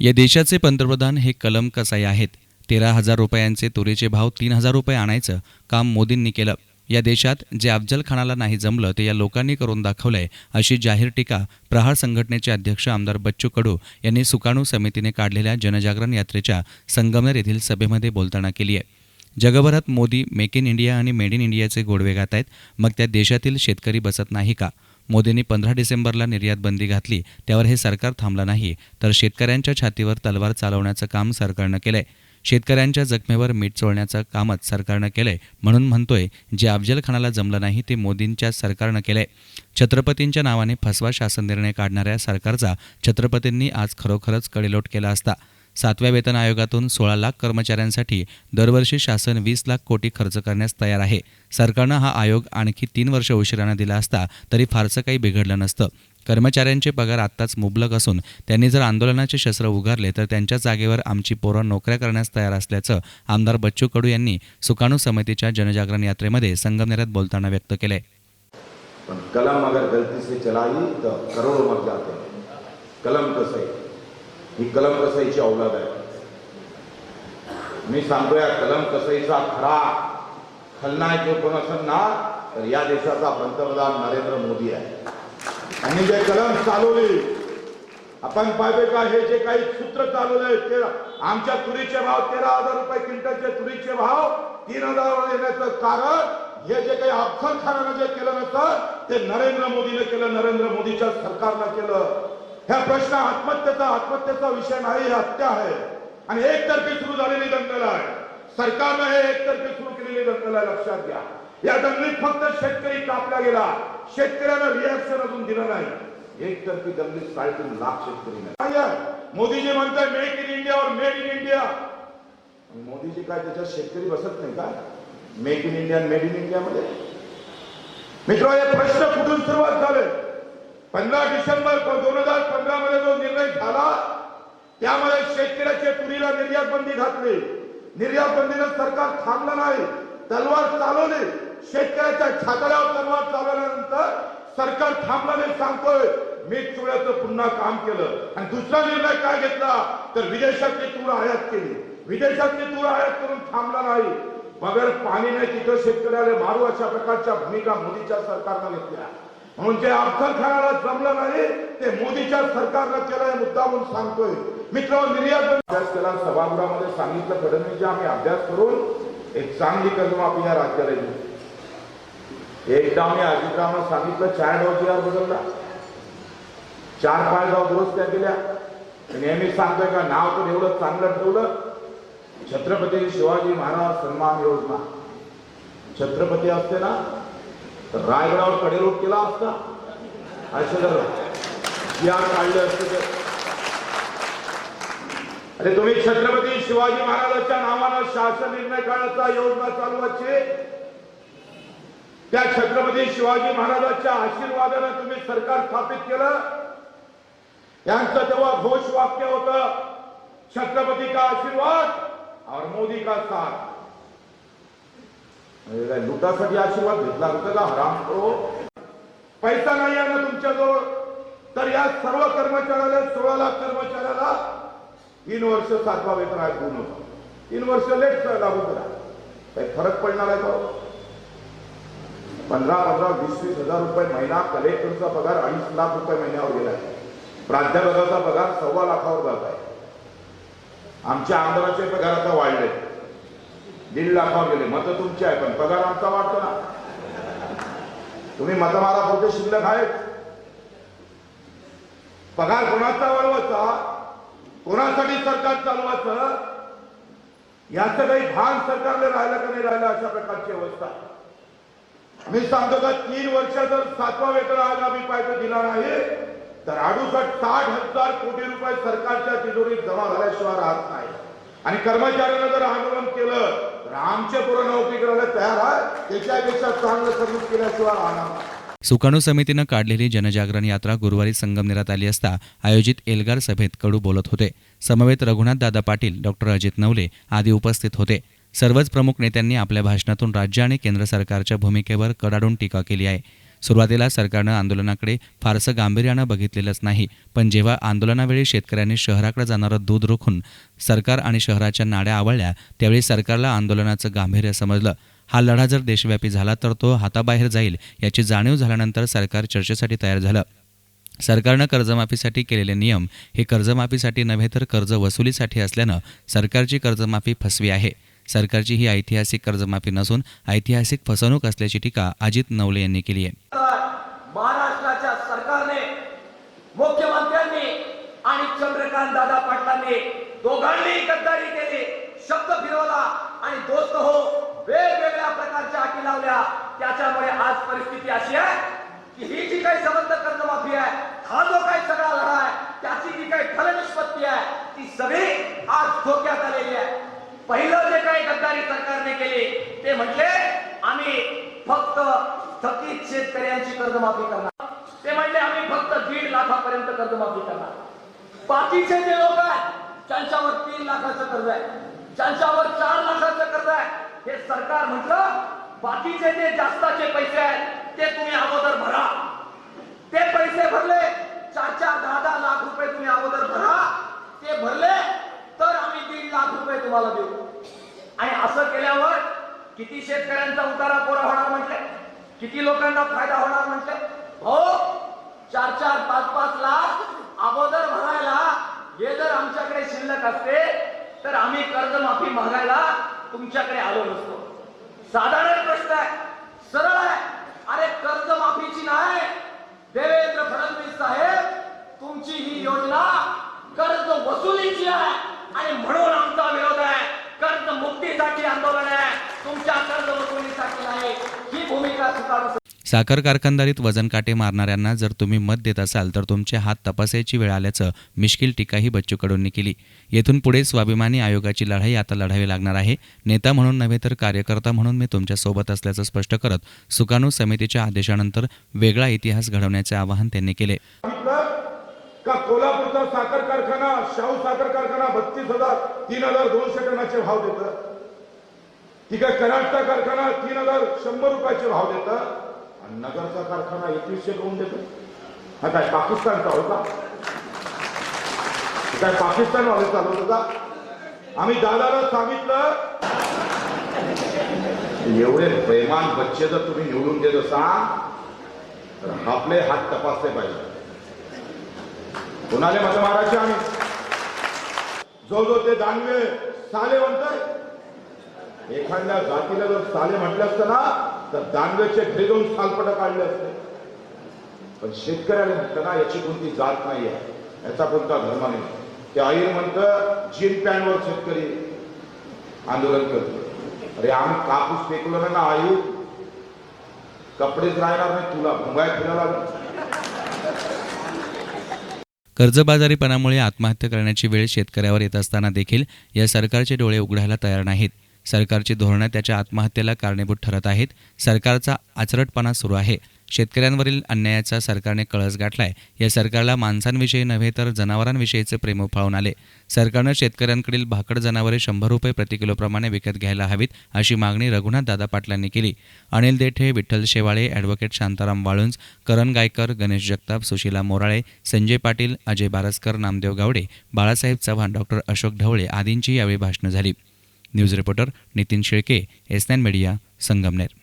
या देशाचे पंतप्रधान हे कलम कसाई आहेत. तेरा हजार रुपयांचे तुरीचे भाव तीन हजार रुपये आणायचं काम मोदींनी केलं. या देशात जे अफजल खानाला नाही जमलं ते या लोकांनी करून दाखवलंय अशी जाहीर टीका प्रहार संघटनेचे अध्यक्ष आमदार बच्चू कडू यांनी सुकाणू समितीने काढलेल्या जनजागरण यात्रेच्या संगमनेर येथील सभेमध्ये बोलताना केली आहे. जगभरात मोदी मेक इन इंडिया आणि मेड इन इंडियाचे गोडवे गात आहेत मग त्या देशातील शेतकरी बसत नाही का? मोदींनी पंधरा डिसेंबरला निर्यात बंदी घातली. त्यावर हे सरकार थांबलं नाही. तर शेतकऱ्यांच्या छातीवर तलवार चालवण्याचं काम सरकारनं केलंय. शेतकऱ्यांच्या जखमेवर मीठ चोळण्याचं कामच सरकारनं केलंय. म्हणून म्हणतोय जे अफजल खानाला जमलं नाही ते मोदींच्या सरकारनं केलंय. छत्रपतींच्या नावाने फसवा शासन निर्णय काढणाऱ्या सरकारचा छत्रपतींनी आज खरोखरच कडेलोट केला असता. सातव्या वेतन आयोगातून सोळा लाख कर्मचाऱ्यांसाठी दरवर्षी शासन वीस लाख कोटी खर्च करण्यास तयार आहे. सरकारनं हा आयोग आणखी तीन वर्ष उशिरानं दिला असता तरी फारसं काही बिघडलं नसतं. कर्मचाऱ्यांचे पगार आत्ताच मुबलक असून त्यांनी जर आंदोलनाचे शस्त्र उगारले तर त्यांच्या जागेवर आमची पोरं नोकऱ्या करण्यास तयार असल्याचं आमदार बच्चू कडू यांनी सुकाणू समितीच्या जनजागरण यात्रेमध्ये संगमनेरात बोलताना व्यक्त केलंय. कलम अगर गलती से चलाई तो करोड़ों मर जाते. कलम कलम कसई ही कलम कसाईची औलाद आहे. मी सांगतोय कलम कसईचा खरा खलनायक जो कोण असेल ना तर या देशाचा पंतप्रधान नरेंद्र मोदी आहे. आणि जे कलम चालवली आपण पाहिजे का हे जे काही सूत्र चालवले ते आमच्या तुरीचे भाव तेरा हजार रुपये क्विंटलचे तुरीचे भाव तीन हजार येण्याचं कारण हे जे काही अफजल खानानं जे केलं नसतं ते नरेंद्र मोदीने केलं नरेंद्र मोदीच्या सरकारनं केलं. ह्या प्रश्न आत्महत्येचा आत्महत्येचा विषय नाही ही हत्या आहे. आणि एकतर्फी सुरू झालेली दंगल आहे. सरकारनं हे एकतर्फी सुरू केलेली दंगल आहे लक्षात घ्या. या दंगलीत फक्त शेतकरी कापला गेला. शेतकऱ्यानं रिॲक्शन अजून दिलं नाही. एकतर्फी दंगलीत साडेतीन लाख शेतकरी नाही. काय मोदीजी म्हणतात मेक इन इंडिया और मेड इन इंडिया मोदीजी काय त्याच्यात शेतकरी बसत नाही का? Make in India made in India मध्ये? मित्र हे प्रश्न कुठून सुरुवात झाले? पंधरा डिसेंबर दोन हजार पंधरा मध्ये जो निर्णय झाला त्यामध्ये शेतकऱ्याचे तुरीला निर्यात बंदी घातली. निर्यात बंदीनं सरकार थांबलं नाही तलवार चालवली. शेतकऱ्याच्या छातड्यावर तलवार चालवल्यानंतर सरकार थांबलं नाही सांगतोय मी चुळ्याचं पुन्हा काम केलं. आणि दुसरा निर्णय काय घेतला? तर विदेशातली तूर आयात केली. विदेशातली तूर आयात करून थांबला नाही. मगर पाणी नाही तिथं शेतकऱ्याला मारू अशा प्रकारच्या भूमिका मोदीच्या सरकारनं घेतल्या. म्हणून जे अफजल खानाला जमलं नाही ते मोदीच्या सरकारनं केलंय मुद्दा म्हणून सांगतोय. मित्र निर्यात अभ्यास केला सभागृहामध्ये सांगितलं फडणवीस आम्ही अभ्यास करून एक चांगली कर्जमाफी या राज्याला देऊ एकदा मी अजितरावनं सांगितलं चार डोस यार बदलला. चार पाच गाव दुरुस्त्या केल्या. नेहमी सांगतोय का नाव तर एवढं चांगलं ठेवलं. छत्रपती शिवाजी महाराज सन्मान योजना. छत्रपती असते ना तर रायगडावर कडेलोट केला असता. असे जर या काढले असते तर. अरे तुम्ही छत्रपती शिवाजी महाराजांच्या नावानं शासन निर्णय काढायचा योजना चालवायची त्या छत्रपती शिवाजी महाराजांच्या आशीर्वादानं तुम्ही सरकार स्थापित केलं. यांचं तेव्हा घोष वाक्य होत छत्रपती का आशीर्वाद? और मोदी का साथ? म्हणजे काय लुटासाठी आशीर्वाद घेतला होता का? हराम करो पैसा नाही आहे ना तुमच्याजवळ. तर या सर्व कर्मचाऱ्याला सोळा लाख कर्मचाऱ्याला तीन वर्ष सातवा वेतन आहे पूर्ण तीन वर्ष लेट लागू करा. काही फरक पडणार आहे का? पंधरा पंधरा वीस वीस हजार रुपये महिना कलेक्टरचा पगार अडीच लाख रुपये महिन्यावर गेला आहे. प्राध्यापकाचा पगार सव्वा लाखावर जात आहे. आमच्या आमदाराचे पगार आता वाढले दीड लाखावर गेले मतं तुमची आहे पण पगार आमचा वाढतो ना. तुम्ही मतं मारा पुरते शिल्लक आहेत. पगार कोणाचा वाढवायचा कोणासाठी सरकार चालवायचं याचं काही भान सरकारला राहिलं का नाही राहिलं अशा प्रकारची अवस्था. मी सांगतो का तीन वर्ष जर सातवा वेतन आयोग आम्ही पाहिजे दिला नाही तर अडुसष्ट साठ हजार कोटी रुपये सरकारच्या तिजोरीत जमा झाल्याशिवाय राहत नाही. आणि कर्मचाऱ्यांना जर आंदोलन केलं नोकरी करायला तयार आहे. त्याच्यापेक्षा चांगलं सर्व्हिस केल्याशिवाय राहणार सुकाणू समितीनं काढलेली जनजागरण यात्रा गुरुवारी संगमनेरात आली असता आयोजित एल्गार सभेत कडू बोलत होते. समवेत रघुनाथ दादा पाटील डॉक्टर अजित नवले आदी उपस्थित होते. सर्वच प्रमुख नेत्यांनी आपल्या भाषणातून राज्य आणि केंद्र सरकारच्या भूमिकेवर कडाडून टीका केली आहे. सुरुवातीला सरकारनं आंदोलनाकडे फारसं गांभीर्यानं बघितलेलंच नाही. पण जेव्हा आंदोलनावेळी शेतकऱ्यांनी शहराकडे जाणारं दूध रोखून सरकार आणि शहराच्या नाड्या आवळल्या त्यावेळी सरकारला आंदोलनाचं गांभीर्य समजलं. हा लढा जर देशव्यापी झाला तर तो हाताबाहेर जाईल याची जाणीव झाल्यानंतर सरकार चर्चेसाठी तयार झालं. सरकारनं कर्जमाफीसाठी केलेले नियम हे कर्जमाफीसाठी नव्हे तर कर्ज वसुलीसाठी असल्यानं सरकारची कर्जमाफी फसवी आहे. सरकारची ही ऐतिहासिक कर्जमाफी नसून ऐतिहासिक फसवणूक असल्याची टीका अजित नवले यांनी केली आहे. तर महाराष्ट्राच्या सरकारने मुख्यमंत्र्यांनी आणि चंद्रकांत दादा पाटलांनी दोघांनी गद्दारी केली. शब्द फिरवला आणि दोस्त हो वेगवेगळ्या प्रकारच्या अटी लावल्या. त्याच्यामुळे आज परिस्थिती अशी आहे की ही जी काही संबंध कर्जमाफी आहे हा जो काही सगळा लढा आहे त्याची जी काही फलनिष्पत्ती आहे ती सगळी आज धोक्यात आलेली आहे. पहिलं जे काही गद्दारी सरकारने केली ते म्हटले आम्ही फक्त थकीत शेतकऱ्यांची कर्जमाफी करणार. ते म्हणले आम्ही फक्त दीड लाखापर्यंत कर्जमाफी करणार. बाकीचे जे लोक आहेत ज्यांच्यावर तीन लाखाचं कर्ज आहे ज्यांच्यावर चार लाखाचं कर्ज आहे हे सरकार म्हटलं बाकीचे जे जास्ताचे पैसे आहेत ते तुम्ही अगोदर भरा. ते पैसे भरले चार चार दहा दहा लाख रुपये तुम्ही अगोदर भरा. ते भरले लाख रुपये तुम्हाला देऊ. आणि असं केल्यावर किती शेतकऱ्यांचा उतारा कोरा होणार म्हटले? किती लोकांना फायदा होणार म्हटले? हो चार चार पाच पाच लाख अगोदर भरायला हे जर आमच्याकडे शिल्लक असते तर आम्ही कर्जमाफी मागायला तुमच्याकडे आलो नसतो. साधारण प्रश्न आहे सरळ आहे. अरे कर्जमाफीची नाही देवेंद्र फडणवीस साहेब तुमची ही योजना कर्ज वसुलीची आहे आणि म्हणून आमचा विरोध आहे कर्ज मुक्तीसाठी आंदोलन आहे तुमच्या कर्ज वसुलीसाठी नाही ही भूमिका स्वीकारू साखर कारखानदारीत वजन काटे मारणाऱ्यांना जर तुम्ही मत देत असाल तर तुमचे हात तपासायची वेळ आल्याचं मिश्किल टीकाही बच्चू कडूंनी केली. येथून पुढे स्वाभिमानी आयोगाची लढाई आता लढावी लागणार आहे. नेता म्हणून नव्हे तर कार्यकर्ता म्हणून मी तुमच्यासोबत असल्याचं स्पष्ट करत सुकाणू समितीच्या आदेशानंतर वेगळा इतिहास घडवण्याचे आवाहन त्यांनी केले. का कोल्हापूरचा साखर कारखाना शाहू साखर कारखाना बत्तीस हजार तीन हजार दोनशे टनाचे भाव देत. ठीक आहे कराडचा कारखाना तीन हजार शंभर रुपयाचे भाव देत. नगरचा कारखाना एकवीसशे करून देतो. हा काय पाकिस्तानचा होता? काय पाकिस्तान वाले चालवत होता? आम्ही दादाला सांगितलं एवढे प्रेमान बच्चे जर तुम्ही निवडून देत असाल तर आपले हात तपासले पाहिजे. कोणाले मत मारायचे आम्ही? जो जो ते दानवे साले म्हणतात एखाद्या जातीला जर साले म्हटलं असतं ना तर दानवेचे भेदून सालपट काढले असते. पण शेतकऱ्याने म्हणतं ना याची कोणती जात नाही आहे. याचा कोणता धर्म नाही. ते आईर म्हणतं जीन पॅन्टवर शेतकरी आंदोलन करतो. अरे आम्ही कापूस फेकलो ना आई. कपडेच राहणार नाही तुला भुंगाय फिरायला कर्जबाजारीपणामुळे आत्महत्या करण्याची वेळ शेतकऱ्यावर येत असताना देखील या सरकारचे डोळे उघडायला तयार नाहीत. सरकारची धोरणं त्याच्या आत्महत्येला कारणीभूत ठरत आहेत. सरकारचा आचरटपणा सुरू आहे. शेतकऱ्यांवरील अन्यायाचा सरकारने कळस गाठलाय. या सरकारला माणसांविषयी नव्हे तर जनावरांविषयीचे प्रेम उफाळून आले. सरकारनं शेतकऱ्यांकडील भाकड जनावरे शंभर रुपये प्रति किलोप्रमाणे विकत घ्यायला हवीत अशी मागणी रघुनाथ दादा पाटलांनी केली. अनिल देठे विठ्ठल शेवाळे ॲडव्होकेट शांताराम वाळुंज करण गायकर गणेश जगताप सुशीला मोराळे संजय पाटील अजय बारसकर नामदेव गावडे बाळासाहेब चव्हाण डॉक्टर अशोक ढवळे आदींची यावेळी भाषणं झाली. News reporter Nitin Shelke S media Sangamner.